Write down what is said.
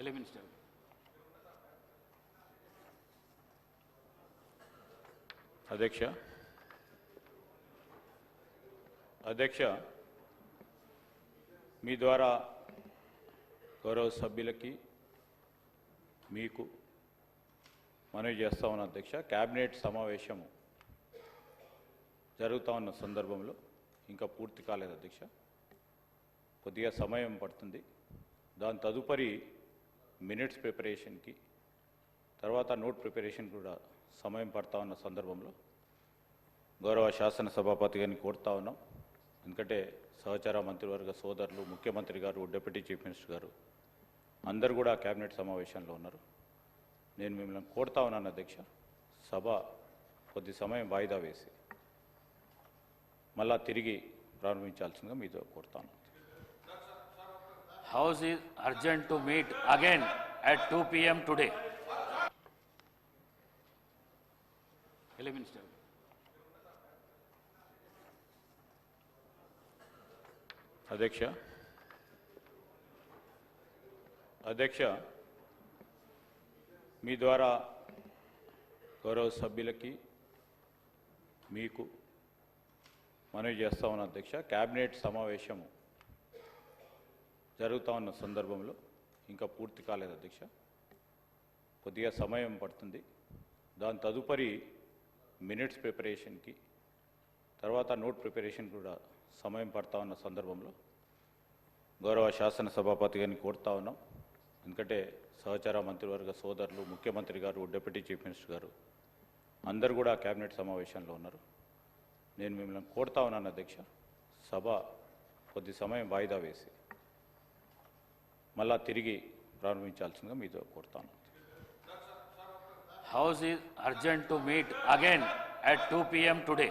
Hello, అధ్యక్ష. అధ్యక్ష మీ ద్వారా గౌరవ సభ్యులకి మీకు మనవి చేస్తా ఉన్న అధ్యక్ష. క్యాబినెట్ సమావేశము జరుగుతూ ఉన్న సందర్భంలో ఇంకా పూర్తి కాలేదు అధ్యక్ష. కొద్దిగా సమయం పడుతుంది. దాని తదుపరి మినిట్స్ ప్రిపరేషన్కి తర్వాత నోట్ ప్రిపరేషన్ కూడా సమయం పడతా ఉన్న సందర్భంలో గౌరవ శాసన సభాపతి గారిని కోరుతా ఉన్నాం. ఎందుకంటే సహచార మంత్రివర్గ సోదరులు ముఖ్యమంత్రి గారు డిప్యూటీ చీఫ్ మినిస్టర్ గారు అందరు కూడా కేబినెట్ సమావేశంలో ఉన్నారు. నేను మిమ్మల్ని కోరుతా ఉన్నాను అధ్యక్ష. సభ కొద్ది సమయం వాయిదా వేసి మళ్ళా తిరిగి ప్రారంభించాల్సిందిగా మీతో కోరుతాను House is urgent to meet again at 2 p.m. today. Hello, Minister. అధ్యక్ష అధ్యక్ష మీ ద్వారా గౌరవ సభ్యులకి మీకు మనవి చేస్తా అధ్యక్ష క్యాబినెట్ సమావేశము జరుగుతూ ఉన్న సందర్భంలో ఇంకా పూర్తి కాలేదు అధ్యక్ష. కొద్దిగా సమయం పడుతుంది. దాని తదుపరి మినిట్స్ ప్రిపరేషన్కి తర్వాత నోట్ ప్రిపరేషన్ కూడా సమయం పడతా ఉన్న సందర్భంలో గౌరవ శాసన సభాపతి గారిని కోరుతా ఉన్నాం. ఎందుకంటే సహచార మంత్రివర్గ సోదరులు ముఖ్యమంత్రి గారు డిప్యూటీ చీఫ్ మినిస్టర్ గారు అందరు కూడా కేబినెట్ సమావేశంలో ఉన్నారు. నేను మిమ్మల్ని కోరుతా ఉన్నాను అధ్యక్ష. సభ కొద్ది సమయం వాయిదా వేసి మళ్ళా తిరిగి ప్రారంభించాల్సిందిగా మీతో కోరుతాను. House is urgent to meet again at two PM today